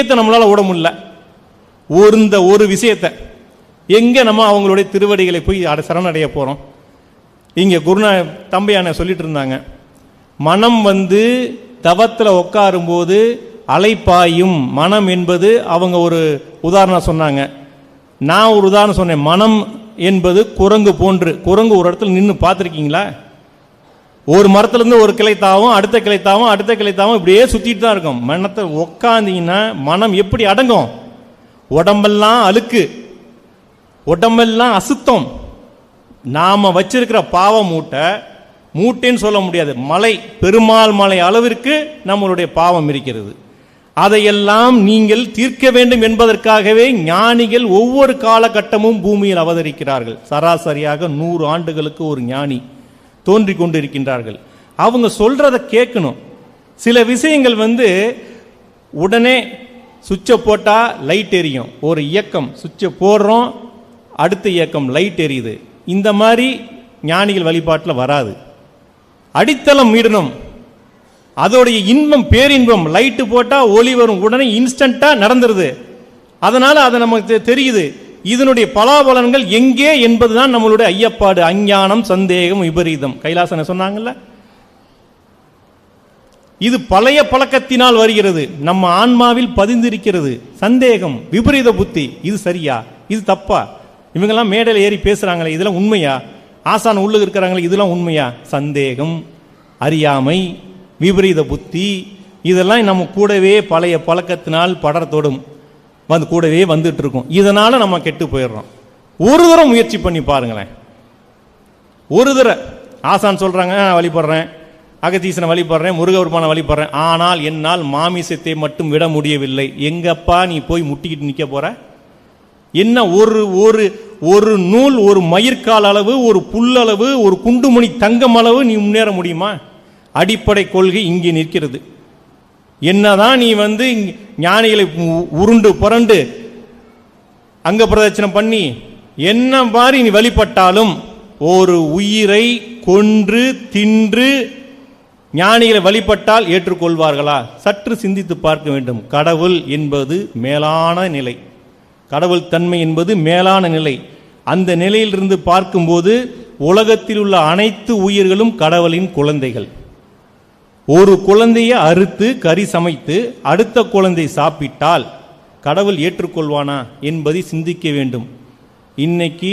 விஷயத்தை நம்மளால் ஓட முடியல. ஒரு இந்த ஒரு விஷயத்தை எங்கே நம்ம அவங்களுடைய திருவடிகளை போய் அட சரணடைய போகிறோம் இங்கே குருநா தம்பியான சொல்லிட்டு இருந்தாங்க மனம் வந்து தவத்தில் உட்காரும்போது அலைப்பாயும். மனம் என்பது அவங்க ஒரு உதாரணம் சொன்னாங்க. நான் ஒரு உதாரணம் சொன்னேன் மனம் என்பது குரங்கு போன்று குரங்கு ஒரு இடத்துல நின்று பார்த்துருக்கீங்களா? ஒரு மரத்துலேருந்து ஒரு கிளை தாவும் அடுத்த கிளை தாவும் அடுத்த கிளை தாவும் இப்படியே சுற்றிட்டு தான் இருக்கும். மனத்தை உக்காந்தீங்கன்னா மனம் எப்படி அடங்கும்? உடம்பெல்லாம் அழுக்கு. உடம்பெல்லாம் அசுத்தம். நாம் வச்சிருக்கிற பாவ மூட்டை மூட்டைன்னு சொல்ல முடியாது. மலை பெருமாள் மலை அளவிற்கு நம்மளுடைய பாவம் இருக்கிறது. அதையெல்லாம் நீங்கள் தீர்க்க வேண்டும் என்பதற்காகவே ஞானிகள் ஒவ்வொரு காலகட்டமும் பூமியில் அவதரிக்கிறார்கள். சராசரியாக நூறு ஆண்டுகளுக்கு ஒரு ஞானி. தோன்றிக்கொண்டு இருக்கின்றார்கள் அவங்க சொல்கிறத கேட்கணும். சில விஷயங்கள் வந்து உடனே சுவிட்சை போட்டால் லைட் எரியும். ஒரு இயக்கம் சுவிட்சை போடுறோம் அடுத்த இயக்கம் லைட் எரியுது. இந்த மாதிரி ஞானிகள் வழிபாட்டில் வராது. அடித்தளம் மீடணும் அதோடைய இன்பம் பேரின்பம் லைட்டு போட்டால் ஒளி வரும். உடனே இன்ஸ்டண்ட்டாக நடந்துருது. அதனால் அதை நமக்கு தெ- தெரியுது. இதனுடைய பலாபலன்கள் எங்கே என்பதுதான் நம்மளுடைய ஐயப்பாடு. அஞ்ஞானம் சந்தேகம் விபரீதம். கைலாசன சொன்னாங்கல்ல? இது பழைய பழக்கத்தினால் வருகிறது. நம்ம ஆன்மாவில் பதிந்திருக்கிறது. சந்தேகம் விபரீத புத்தி இது சரியா? இது தப்பா? இவங்கெல்லாம் மேடையில் ஏறி பேசுறாங்களே இதெல்லாம் உண்மையா? ஆசான் உள்ளுக்கு இருக்கிறாங்களே இதெல்லாம் உண்மையா? சந்தேகம் அறியாமை விபரீத புத்தி இதெல்லாம் நம்ம கூடவே பழைய பழக்கத்தினால் படரத்தோடும். வந்து கூடவே வந்துட்டு இருக்கும். இதனால நம்ம கெட்டு போயிடுறோம். ஒரு தடவை முயற்சி பண்ணி பாருங்களேன். ஒரு தடவை. ஆசான் சொல்றாங்க "நான் வழிபடுறேன். அகதீசனை வழிபடுறேன். முருகபெருமானை வழிபடுறேன். ஆனால் என்னால் மாமிசத்தை மட்டும் விட முடியவில்லை. எங்கப்பா நீ போய் முட்டிக்கிட்டு நிற்க போற? என்ன ஒரு ஒரு ஒரு நூல் ஒரு மயிர்கால் அளவு ஒரு புல்லளவு ஒரு குண்டுமணி தங்கம் அளவு நீ முன்னேற முடியுமா? அடிப்படை கொள்கை இங்கே நிற்கிறது. என்னதான் நீ வந்து இங்கே ஞானிகளை உ- உருண்டு புரண்டு அங்க பிரதட்சணம் பண்ணி என்ன மாதிரி நீ வழிபட்டாலும் ஒரு உயிரை கொன்று தின்று ஞானிகளை வழிபட்டால் ஏற்றுக்கொள்வார்களா? சற்று சிந்தித்து பார்க்க வேண்டும். கடவுள் என்பது மேலான நிலை. கடவுள் தன்மை என்பது மேலான நிலை. அந்த நிலையிலிருந்து பார்க்கும்போது உலகத்தில் உள்ள அனைத்து உயிர்களும் கடவுளின் குழந்தைகள். ஒரு குழந்தையை அறுத்து கறி சமைத்து அடுத்த குழந்தை சாப்பிட்டால் கடவுள் ஏற்றுக்கொள்வானா என்பதை சிந்திக்க வேண்டும். இன்னைக்கு